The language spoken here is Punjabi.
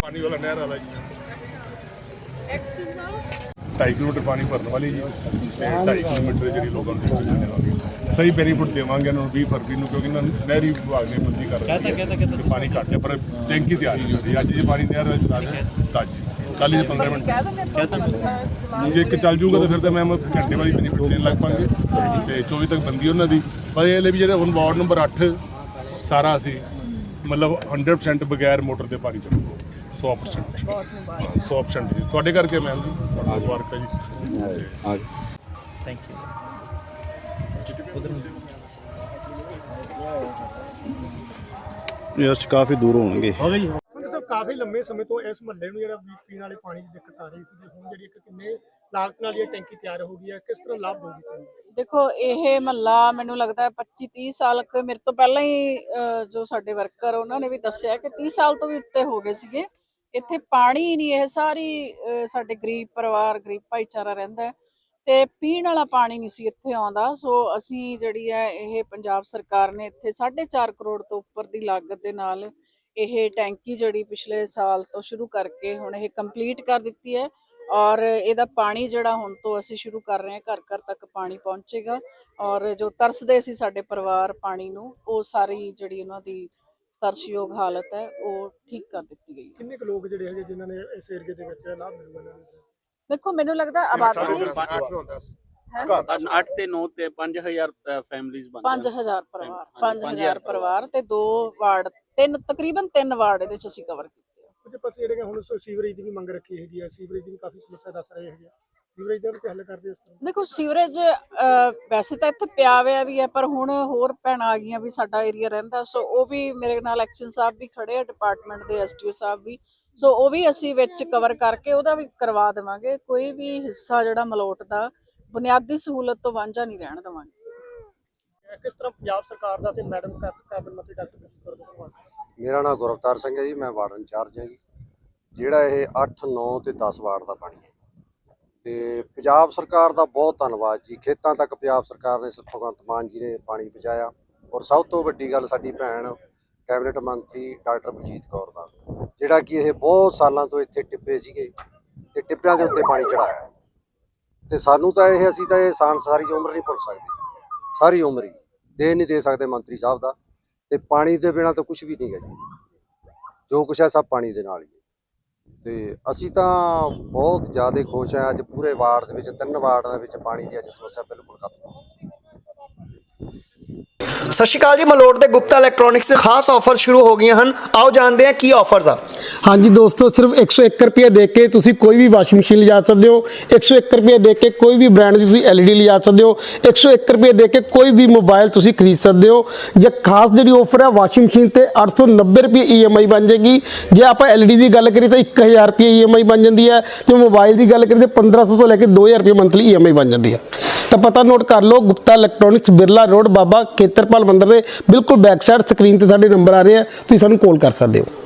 ਪਾਣੀ ਵਾਲਾ ਨਹਿਰ ਵਾਲਾ ਜੀ। ਢਾਈ ਕਿਲੋਮੀਟਰ ਪਾਣੀ ਭਰਨ ਵਾਲੀ ਜੀ ਤੇ ਢਾਈ ਕਿਲੋਮੀਟਰ ਜਿਹੜੀ ਲੋਕਾਂ ਨੂੰ ਡਿਸਟ੍ਰਿਕਸ਼ਨ ਦੇਵਾਂਗੇ ਸਹੀ ਬੈਨੀਫਿਟ ਦੇਵਾਂਗੇ ਇਹਨਾਂ ਨੂੰ 20 ਫਰਵਰੀ ਨੂੰ ਕਿਉਂਕਿ ਇਹਨਾਂ ਨੂੰ ਨਹਿਰੀ ਵਿਭਾਗ ਨੇ ਬੰਦੀ ਕਰ ਰੱਖੀ ਹੈ ਕਿ ਪਾਣੀ ਘੱਟ ਹੈ ਪਰ ਟੈਂਕੀ ਤਿਆਰ ਨਹੀਂ ਹੁੰਦੀ। ਅੱਜ ਜੇ ਪਾਣੀ ਨਹਿਰ ਵਿੱਚ ਲਾ ਦੇ ਤਾਂ ਜੀ। ਕੱਲ ਹੀ 15 ਮਿੰਟ ਜੇ ਇੱਕ ਚੱਲ ਜੂਗਾ ਤਾਂ ਫਿਰ ਤਾਂ ਮੈਮ ਘੰਟੇ ਵਾਲੀ ਬੈਨੀਫਿਟ ਦੇਣ ਲੱਗ ਪਾਂਗੇ। ਤੇ 24 ਤੱਕ ਬੰਦੀ ਉਹਨਾਂ ਦੀ। ਪਰ ਇਹ ਲਈ ਵੀ ਜਿਹੜੇ ਹੁਣ ਵਾਰਡ ਨੰਬਰ 8 ਸਾਰਾ ਅਸੀਂ ਮਤਲਬ 100% ਬਗੈਰ ਮੋਟਰ ਦੇ ਪਾਣੀ ਚੱਲੂਗਾ 100% 100% ਜੀ। ਤੁਹਾਡੇ ਕਰਕੇ ਮੈਮ ਜੀ। ਤੁਹਾਡਾ ਮੁਬਾਰਕ ਹੈ ਜੀ। ਥੈਂਕ ਯੂ ਯਸ ਕਾਫੀ ਦੂਰ ਹੋਣਗੇ। ਕਾਫੀ ਲੰਮੇ ਸਮੇਂ ਤੋਂ ਇਸ ਮਹੱਲੇ ਨੂੰ ਜਿਹੜਾ ਪੀਣ ਵਾਲੇ ਪਾਣੀ ਦੀ ਦਿੱਕਤ ਆ ਰਹੀ ਸੀ ਤੇ ਹੁਣ ਜਿਹੜੀ ਇੱਕ ਕਿੰਨੇ ਲਾਗਤ ਨਾਲ ਇਹ ਟੈਂਕੀ ਤਿਆਰ ਹੋ ਗਈ ਹੈ, ਕਿਸ ਤਰ੍ਹਾਂ ਲਾਭ ਦੇਊਗੀ ਤੁਹਾਨੂੰ? ਦੇਖੋ, ਇਹ ਮਹੱਲਾ ਮੈਨੂੰ ਲੱਗਦਾ ਹੈ 25 30 ਸਾਲ ਕੁ ਮੇਰੇ ਤੋਂ ਪਹਿਲਾਂ ਹੀ ਜੋ ਸਾਡੇ ਵਰਕਰ, ਉਹਨਾਂ ਨੇ ਵੀ ਦੱਸਿਆ ਕਿ 30 ਸਾਲ ਤੋਂ ਵੀ ਉੱਤੇ ਹੋ ਗਏ ਸੀਗੇ। ਇੱਥੇ ਪਾਣੀ ਨਹੀਂ, ਇਹ ਸਾਰੀ ਸਾਡੇ ਗਰੀਬ ਪਰਿਵਾਰ, ਗਰੀਬ ਭਾਈਚਾਰਾ ਰਹਿੰਦਾ ਹੈ ਤੇ ਪੀਣ ਵਾਲਾ ਪਾਣੀ ਨਹੀਂ ਸੀ ਇੱਥੇ ਆਉਂਦਾ। ਸੋ ਅਸੀਂ ਜਿਹੜੀ ਹੈ, ਇਹ ਪੰਜਾਬ ਸਰਕਾਰ ਨੇ ਇੱਥੇ 4.5 ਕਰੋੜ ਤੋਂ ਉੱਪਰ ਦੀ ਲਾਗਤ ਦੇ ਨਾਲ ਇਹ ਟੈਂਕੀ ਜਿਹੜੀ ਪਿਛਲੇ ਸਾਲ ਤੋਂ ਸ਼ੁਰੂ ਕਰਕੇ ਹੁਣ ਇਹ ਕੰਪਲੀਟ ਕਰ ਦਿੱਤੀ ਹੈ ਔਰ ਇਹਦਾ ਪਾਣੀ ਜਿਹੜਾ ਹੁਣ ਤੋਂ ਅਸੀਂ ਸ਼ੁਰੂ ਕਰ ਰਹੇ ਹਾਂ ਘਰ ਘਰ ਤੱਕ ਪਾਣੀ ਪਹੁੰਚੇਗਾ ਔਰ ਜੋ ਤਰਸਦੇ ਸੀ ਸਾਡੇ ਪਰਿਵਾਰ ਪਾਣੀ ਨੂੰ ਉਹ ਸਾਰੀ ਜਿਹੜੀ ਉਹਨਾਂ ਦੀ ਤਰਸਯੋਗ ਹਾਲਤ ਹੈ ਉਹ ਠੀਕ ਕਰ ਦਿੱਤੀ ਗਈ ਹੈ। ਕਿੰਨੇ ਕੁ ਲੋਕ ਜਿਹੜੇ ਹੈਗੇ ਜਿਨ੍ਹਾਂ ਨੇ ਇਸ ਏਰੀਏ ਦੇ ਵਿੱਚ ਲਾਭ ਮਿਲੂਗਾ? ਇਹਨਾਂ ਨੂੰ ਦੇਖੋ ਮੈਨੂੰ ਲੱਗਦਾ ਆਬਾਦੀ 8 ਤੇ 9 ਤੇ 5000 ਫੈਮਿਲੀਜ਼ ਬਣ 5000 ਪਰਿਵਾਰ ਹਾਂਜੀ, 5000 5000 ਪਰਿਵਾਰ ਤੇ ਦੋ ਵਾਰਡ ਤਿੰਨ ਤਕਰੀਬਨ ਤਿੰਨ ਵਾਰਡ ਇਹਦੇ ਚ ਅਸੀਂ ਕਵਰ ਕੀਤੇ ਆ। ਕੁਝ ਪਾਸੇ ਜਿਹੜੇ ਹੁਣ ਸ- ਸੀਵਰੇਜ ਦੀ ਵੀ ਮੰਗ ਰੱਖੀ ਹੈਗੀ ਹੈ ਸੀਵਰੇਜ ਦੀ ਵੀ ਕਾਫੀ ਸਮੱਸਿਆ ਦੱਸ ਰਹੇ ਹੈਗੇ ਆ। ਸੀਵਰੇਜ ਦਾ ਵੀ ਕੋਈ ਹੱਲ ਕਰਦੇ ਇਸ ਤਰ੍ਹਾਂ? ਦੇਖੋ ਸੀਵਰੇਜ ਵੈਸੇ ਤਾਂ ਇੱਥੇ ਪਿਆ ਹੋਇਆ ਵੀ ਹੈ ਪਰ ਹੁਣ ਹੋਰ ਭੈਣਾਂ ਆ ਗਈਆਂ ਵੀ ਸਾਡਾ ਏਰੀਆ ਰਹਿੰਦਾ। ਸੋ ਉਹ ਵੀ ਮੇਰੇ ਨਾਲ ਐਕਸ਼ਨ ਸਾਹਿਬ ਵੀ ਖੜੇ ਆ ਡਿਪਾਰਟਮੈਂਟ ਦੇ ਐਸਟੀਓ ਸਾਹਿਬ ਵੀ। ਸੋ ਉਹ ਵੀ ਅਸੀਂ ਵਿੱਚ ਕਵਰ ਕਰਕੇ ਉਹਦਾ ਵੀ ਕਰਵਾ ਦੇਵਾਂਗੇ। ਕੋਈ ਵੀ ਹਿੱਸਾ ਜਿਹੜਾ ਮਲੋਟ ਦਾ ਬੁਨਿਆਦੀ ਸਹੂਲਤ ਤੋਂ ਵਾਂਝਾ ਨਹੀਂ ਰਹਿਣ ਦੇਵਾਂਗੇ। ਕਿਸ ਤਰ੍ਹਾਂ ਪੰਜਾਬ ਸਰਕਾਰ ਦਾ ਤੇ ਮੈਡਮ ਕੈਬਨਿਟ ਮੰਤਰੀ ਡਾਕਟਰ ਕੌਰ ਦਾ ਮੇਰਾ ਨਾਮ ਗੁਰਵਤਾਰ ਸਿੰਘ ਹੈ ਜੀ ਮੈਂ ਵਾਰਡ ਇੰਚਾਰਜ ਹਾਂ ਜੀ। ਜਿਹੜਾ ਇਹ 8 9 ਤੇ 10 ਵਾਰਡ ਦਾ ਪਾਣੀ ਹੈ। ਤੇ ਪੰਜਾਬ ਸਰਕਾਰ ਦਾ ਬਹੁਤ ਧੰਨਵਾਦ ਜੀ। ਖੇਤਾਂ ਤੱਕ ਪੰਜਾਬ ਸਰਕਾਰ ਨੇ ਭਗਵੰਤ ਮਾਨ ਜੀ ਨੇ ਪਾਣੀ ਪਹੁੰਚਾਇਆ। ਔਰ ਸਭ ਤੋਂ ਵੱਡੀ ਗੱਲ ਸਾਡੀ ਭੈਣ ਕੈਬਨਿਟ ਮੰਤਰੀ ਡਾਕਟਰ ਬਲਜੀਤ ਕੌਰ ਦਾ ਜਿਹੜਾ ਕਿ ਇਹ ਬਹੁਤ ਸਾਲਾਂ ਤੋਂ ਇੱਥੇ ਟਿੱਬੇ ਸੀਗੇ ਤੇ ਟਿੱਬਿਆਂ ਦੇ ਉੱਤੇ ਪਾਣੀ ਚੜਾਇਆ ਤੇ ਸਾਨੂੰ ਤਾਂ ਇਹ ਅਸੀਂ ਤਾਂ ਇਹ ਸਾਨ ਸਾਰੀ ਉਮਰ ਨਹੀਂ ਭੁੱਲ ਸਕਦੇ। ਸਾਰੀ ਉਮਰ ਹੀ। ਦੇ ਨਹੀਂ ਦੇ ਸਕਦੇ ਮੰਤਰੀ ਸਾਹਿਬ ਦਾ। ਤੇ ਪਾਣੀ ਦੇ ਬਿਨਾਂ ਤਾਂ ਕੁਝ ਵੀ ਨਹੀਂ ਹੈ ਜੀ। ਜੋ ਕੁਛ ਹੈ ਸਭ ਪਾਣੀ ਦੇ ਨਾਲ ਹੀ ਹੈ। ਤੇ ਅਸੀਂ ਤਾਂ ਬਹੁਤ ਜ਼ਿਆਦਾ ਖੁਸ਼ ਹਾਂ। ਅੱਜ ਪੂਰੇ ਵਾਰਡ ਦੇ ਵਿੱਚ, ਤਿੰਨ ਵਾਰਡ ਦੇ ਵਿੱਚ ਪਾਣੀ ਦੀ ਅੱਜ ਸਮੱਸਿਆ ਬਿਲਕੁਲ ਖਤਮ ਹੋ ਗਈ। ਸਤਿ ਸ਼੍ਰੀ ਅਕਾਲ ਜੀ, ਮਲੋਟ ਦੇ ਗੁਪਤਾ ਇਲੈਕਟ੍ਰੋਨਿਕਸ ਦੇ ਖਾਸ ਆਫਰ ਸ਼ੁਰੂ ਹੋ ਗਈਆਂ ਹਨ। ਆਓ ਜਾਣਦੇ ਹਾਂ ਕੀ ਆਫਰਸ ਆ। ਹਾਂਜੀ ਦੋਸਤੋ, ਸਿਰਫ 101 ਰੁਪਏ ਦੇ ਕੇ ਤੁਸੀਂ ਕੋਈ ਵੀ ਵਾਸ਼ਿੰਗ ਮਸ਼ੀਨ ਲਿਜਾ ਸਕਦੇ ਹੋ। 101 ਰੁਪਏ ਦੇ ਕੇ ਕੋਈ ਵੀ ਬ੍ਰਾਂਡ ਦੀ ਤੁਸੀਂ LED ਲਿਜਾ ਸਕਦੇ ਹੋ। 101 ਰੁਪਏ ਦੇ ਕੇ ਕੋਈ ਵੀ ਮੋਬਾਈਲ ਤੁਸੀਂ ਖਰੀਦ ਸਕਦੇ ਹੋ। ਜੇ ਖਾਸ ਜਿਹੜੀ ਆਫਰ ਹੈ ਵਾਸ਼ਿੰਗ ਮਸ਼ੀਨ ਤੇ 890 ਰੁਪਏ EMI ਬਣ ਜਾਏਗੀ। ਜੇ ਆਪਾਂ LED ਦੀ ਗੱਲ ਕਰੀਏ ਤਾਂ 1000 ਰੁਪਏ EMI ਬਣ ਜਾਂਦੀ ਹੈ। ਜੇ ਮੋਬਾਈਲ ਦੀ ਗੱਲ ਕਰੀਏ ਤਾਂ 1500 ਤੋਂ ਲੈ ਕੇ 2000 ਰੁਪਏ ਮੰਥਲੀ EMI ਬਣ ਜਾਂਦੀ ਹੈ। ਤਾਂ ਪਤਾ ਨੋਟ ਕਰ ਲਓ, ਗੁਪਤਾ ਇਲੈਕਟ੍ਰੋਨਿਕਸ ਬਿਰਲਾ ਰੋਡ ਬਾਬਾ ਖੇਤਰਪਾਲ ਮੰਦਰ ਦੇ ਬਿਲਕੁਲ ਬੈਕ ਸਾਈਡ ਸਕਰੀਨ ਤੇ ਸਾਡੇ ਨੰਬਰ ਆ ਰਹੇ ਆ, ਤੁਸੀਂ ਸਾਨੂੰ ਕਾਲ ਕਰ ਸਕਦੇ ਹੋ।